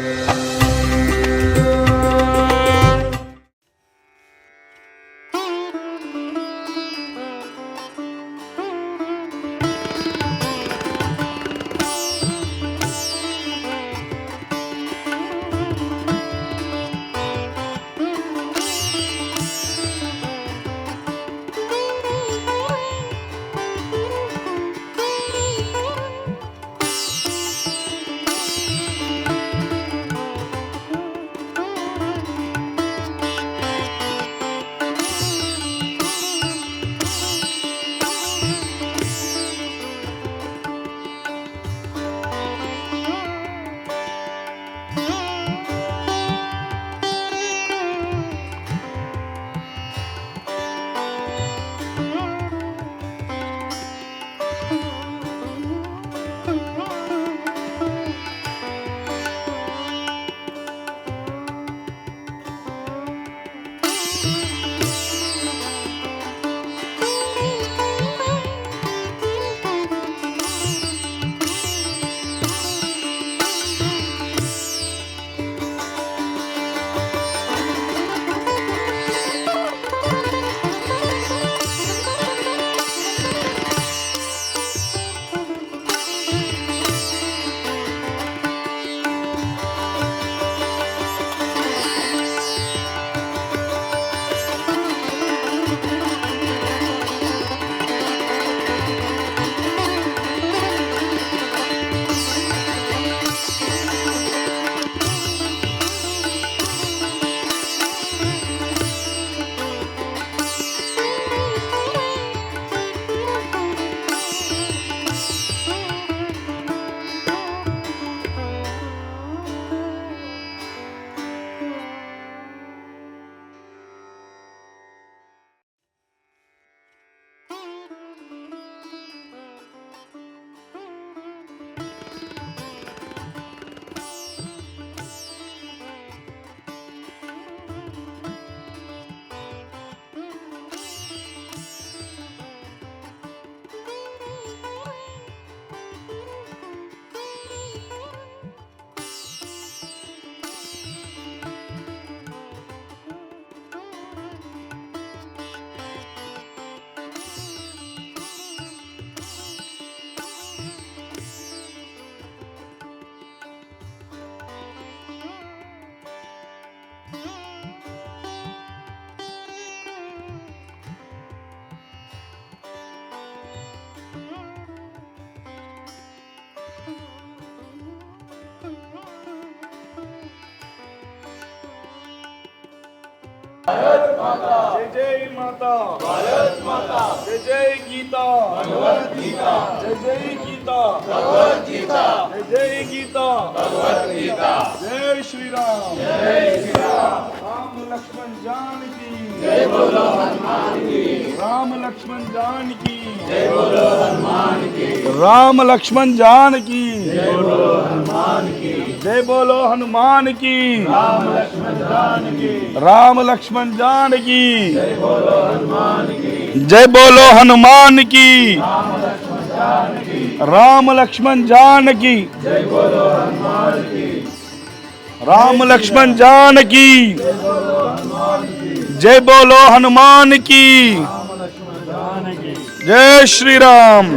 Música जय जय माता भारत माता जय जय गीता भगवत गीता जय जय गीता भगवत गीता जय जय गीता भगवत गीता जय श्री राम जय श्री राम राम लक्ष्मण जानकी जय बोलो हनुमान की राम लक्ष्मण जानकी जय बोलो हनुमान की राम लक्ष्मण जानकी जय बोलो हनुमान की जय बोलो हनुमान की राम राम लक्ष्मण जान की जय बोलो हनुमान की جے بولو ہنومان کی۔ رام لکشمن جان کی۔ رام لکشمن جان کی جے بولو ہنومان کی۔ رام لکشمن جان کی۔ کی رام لکشمن جان کی۔ جے بولو ہنومان کی۔ جے شری رام۔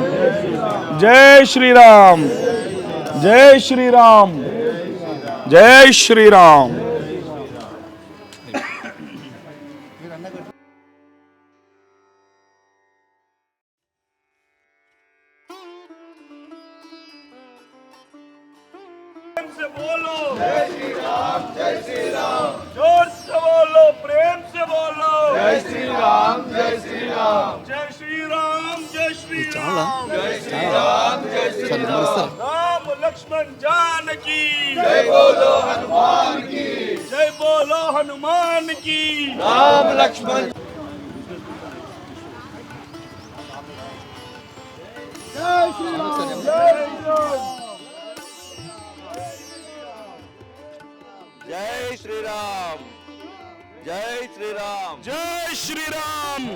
جے شری رام۔ جے شری رام۔ جی شری رام رام جی رام جی رام جی رام جی رام جی رام جی رام جی رام جی شری رام لکشمن جان کی۔ جے بولو ہنومان کی۔ جے بولو ہنومان کی۔ رام۔ لکشمن جے شری رام۔ جے شری رام۔ جے شری رام۔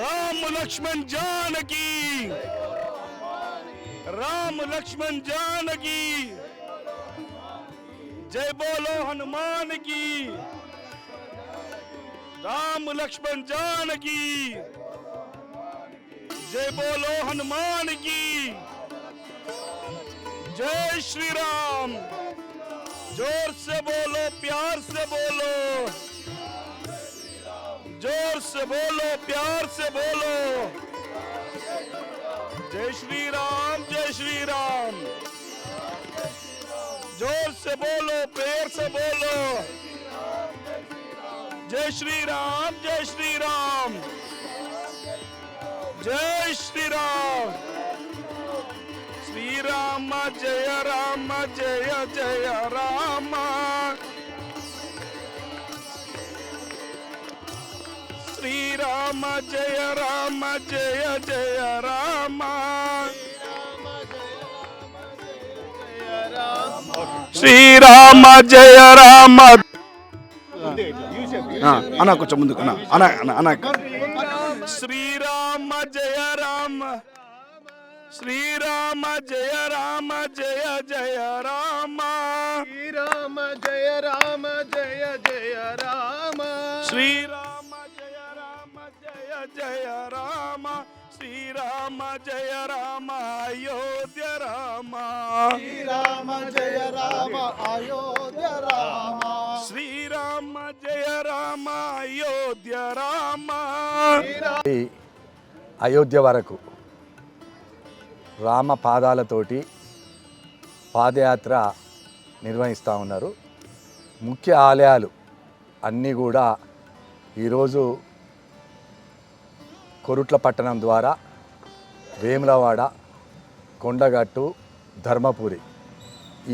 رام لکشمن جان کی۔ رام لکشمن جان کی جے بولو ہنمان کی رام لکشمن جان کی جے بولو ہنمان کی جے شری رام زور سے بولو پیار سے بولو زور سے بولو پیار سے بولو جے شری رام، جے شری رام۔ زور سے بولو، پیر سے بولو۔ جے شری رام، جے شری رام۔ جے شری رام۔ شری رام، جے رام، جے جے رام۔ రామ జయ రామ జయ జయ రామ. శ్రీరామ జయ రామ. అన్నా కొంచెం ముందుకు అన్నా అన్నా అన్నా. శ్రీరామ జయ రామ. శ్రీరామ జయ రామ జయ జయ రామ. శ్రీరామ జయ రామ జయ జయ రామ. శ్రీరామ శ్రీరామ జయ రామ అయోధ్య రామ. శ్రీరామ జయ రామ అయోధ్య రామ. శ్రీరామ జయ రామ అయోధ్య రామ. అయోధ్య వరకు రామ పాదాలతోటి పాదయాత్ర నిర్వహిస్తూ ఉన్నారు. ముఖ్య ఆలయాలు అన్నీ కూడా ఈరోజు కొరుట్ల పట్టణం ద్వారా వేములవాడ కొండగట్టు ధర్మపురి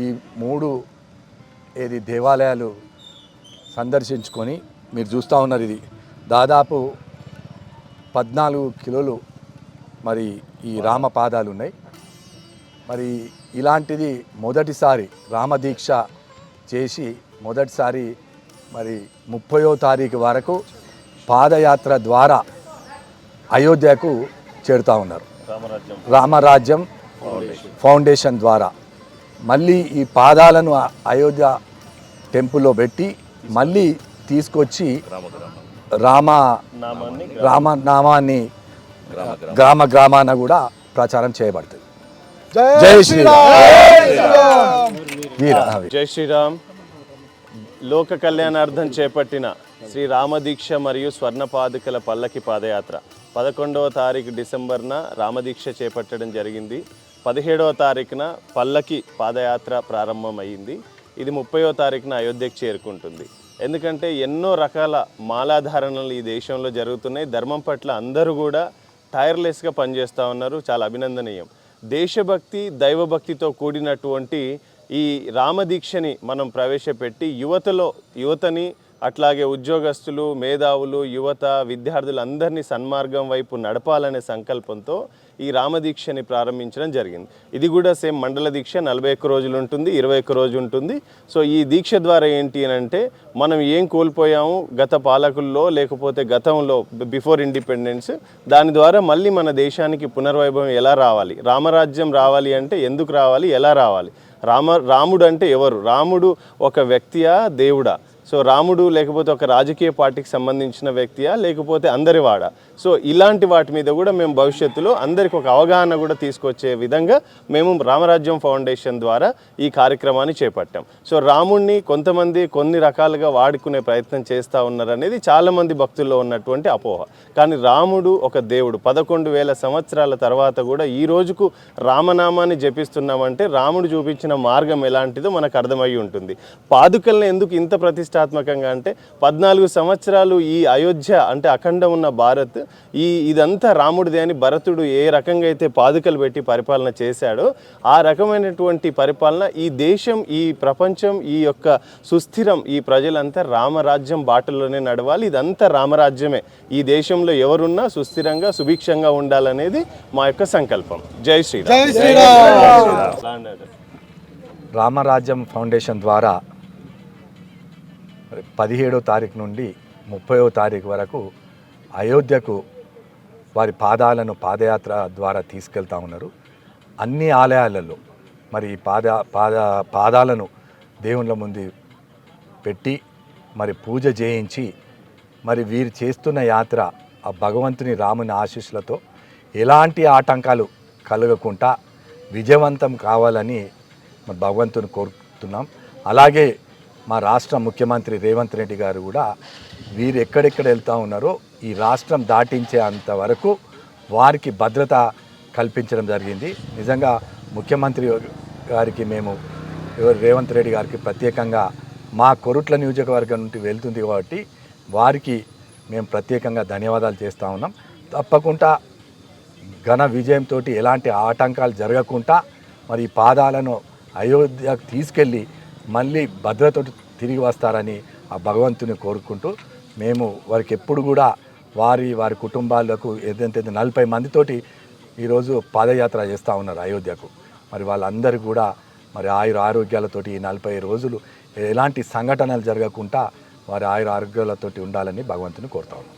ఈ మూడు ఏది దేవాలయాలు సందర్శించుకొని మీరు చూస్తూ ఉన్నారు ఇది. దాదాపు పద్నాలుగు కిలోలు మరి ఈ రామపాదాలు ఉన్నాయి. మరి ఇలాంటిది మొదటిసారి రామదీక్ష చేసి మొదటిసారి మరి ముప్పయో తారీఖు వరకు పాదయాత్ర ద్వారా అయోధ్యకు చేరుతా ఉన్నారు. రామరాజ్యం ఫౌండేషన్ ద్వారా. మళ్ళీ ఈ పాదాలను అయోధ్య టెంపుల్లో పెట్టి మళ్ళీ తీసుకొచ్చి రామ రామ నామాన్ని గ్రామ గ్రామాన కూడా ప్రచారం చేయబడుతుంది. జై శ్రీరామ్. జై శ్రీరామ్! లోక కళ్యాణార్థం చేపట్టిన శ్రీ రామదీక్ష మరియు స్వర్ణ పాదుకల పల్లకి పాదయాత్ర. పదకొండవ తారీఖు డిసెంబర్న రామదీక్ష చేపట్టడం జరిగింది. పదిహేడవ తారీఖున పల్లకి పాదయాత్ర ప్రారంభమైంది ఇది ముప్పయో తారీఖున అయోధ్యకు చేరుకుంటుంది. ఎందుకంటే ఎన్నో రకాల మాలాధారణలు ఈ దేశంలో జరుగుతున్నాయి. ధర్మం పట్ల అందరూ కూడా టైర్లెస్గా పనిచేస్తూ ఉన్నారు. చాలా అభినందనీయం. దేశభక్తి దైవభక్తితో కూడినటువంటి ఈ రామదీక్షని మనం ప్రవేశపెట్టి యువతలో యువతని అట్లాగే ఉద్యోగస్తులు మేధావులు యువత విద్యార్థులు అందరినీ సన్మార్గం వైపు నడపాలనే సంకల్పంతో ఈ రామదీక్షని ప్రారంభించడం జరిగింది. ఇది కూడా సేమ్ మండల దీక్ష నలభై ఒక్క రోజులు ఉంటుంది ఇరవై ఒక్క రోజు ఉంటుంది. సో ఈ దీక్ష ద్వారా ఏంటి అని అంటే మనం ఏం కోల్పోయాము గత పాలకుల్లో లేకపోతే గతంలో బిఫోర్ ఇండిపెండెన్స్ దాని ద్వారా మళ్ళీ మన దేశానికి పునర్వైభవం ఎలా రావాలి? రామరాజ్యం రావాలి అంటే ఎందుకు రావాలి? ఎలా రావాలి? రామ రాముడు అంటే ఎవరు? రాముడు ఒక వ్యక్తియా దేవుడా? సో రాముడు లేకపోతే ఒక రాజకీయ పార్టీకి సంబంధించిన వ్యక్తియా లేకపోతే అందరి వాడా? సో ఇలాంటి వాటి మీద కూడా మేము భవిష్యత్తులో అందరికి ఒక అవగాహన కూడా తీసుకొచ్చే విధంగా మేము రామరాజ్యం ఫౌండేషన్ ద్వారా ఈ కార్యక్రమాన్ని చేపట్టాం. సో రాముణ్ణి కొంతమంది కొన్ని రకాలుగా వాడుకునే ప్రయత్నం చేస్తూ ఉన్నారనేది చాలామంది భక్తుల్లో ఉన్నటువంటి అపోహ. కానీ రాముడు ఒక దేవుడు. పదకొండు వేల సంవత్సరాల తర్వాత కూడా ఈ రోజుకు రామనామాన్ని జపిస్తున్నామంటే రాముడు చూపించిన మార్గం ఎలాంటిదో మనకు అర్థమై ఉంటుంది. పాదుకల్ని ఎందుకు ఇంత ప్రతిష్ట ప్రతిష్టాత్మకంగా అంటే పద్నాలుగు సంవత్సరాలు ఈ అయోధ్య అంటే అఖండ ఉన్న భారత్ ఈ ఇదంతా రాముడిదే అని భరతుడు ఏ రకంగా అయితే పాదుకలు పెట్టి పరిపాలన చేశాడో ఆ రకమైనటువంటి పరిపాలన ఈ దేశం ఈ ప్రపంచం ఈ యొక్క సుస్థిరం ఈ ప్రజలంతా రామరాజ్యం బాటలోనే నడవాలి. ఇదంతా రామరాజ్యమే. ఈ దేశంలో ఎవరున్నా సుస్థిరంగా సుభిక్షంగా ఉండాలనేది మా యొక్క సంకల్పం. జై శ్రీరామ్. జై శ్రీరామ్. రామరాజ్యం ఫౌండేషన్ ద్వారా పదిహేడో తారీఖు నుండి ముప్పయో తారీఖు వరకు అయోధ్యకు వారి పాదాలను పాదయాత్ర ద్వారా తీసుకెళ్తా ఉన్నారు. అన్ని ఆలయాలలో మరి ఈ పాద పాద పాదాలను దేవుళ్ళ ముందు పెట్టి మరి పూజ చేయించి మరి వీరు చేస్తున్న యాత్ర ఆ భగవంతుని రాముని ఆశీస్సులతో ఎలాంటి ఆటంకాలు కలగకుండా విజయవంతం కావాలని మరి భగవంతుని కోరుతున్నాం. అలాగే మా రాష్ట్ర ముఖ్యమంత్రి రేవంత్ రెడ్డి గారు కూడా వీరు ఎక్కడెక్కడ వెళ్తూ ఉన్నారో ఈ రాష్ట్రం దాటించే అంతవరకు వారికి భద్రత కల్పించడం జరిగింది. నిజంగా ముఖ్యమంత్రి గారికి మేము రేవంత్ రెడ్డి గారికి ప్రత్యేకంగా మా కొరుట్ల నియోజకవర్గం నుండి వెళ్తుంది కాబట్టి వారికి మేము ప్రత్యేకంగా ధన్యవాదాలు చేస్తూ ఉన్నాం. తప్పకుండా ఘన విజయంతో ఎలాంటి ఆటంకాలు జరగకుండా మరి పాదాలను అయోధ్యకు తీసుకెళ్ళి మళ్ళీ భద్రత తిరిగి వస్తారని ఆ భగవంతుని కోరుకుంటూ మేము వారికి ఎప్పుడు కూడా వారి వారి కుటుంబాలకు ఏదైతే నలభై మందితోటి ఈరోజు పాదయాత్ర చేస్తూ ఉన్నారు అయోధ్యకు. మరి వాళ్ళందరూ కూడా మరి ఆయుర ఆరోగ్యాలతోటి ఈ నలభై రోజులు ఎలాంటి సంఘటనలు జరగకుండా వారి ఆయుర ఆరోగ్యాలతోటి ఉండాలని భగవంతుని కోరుతా ఉన్నాం.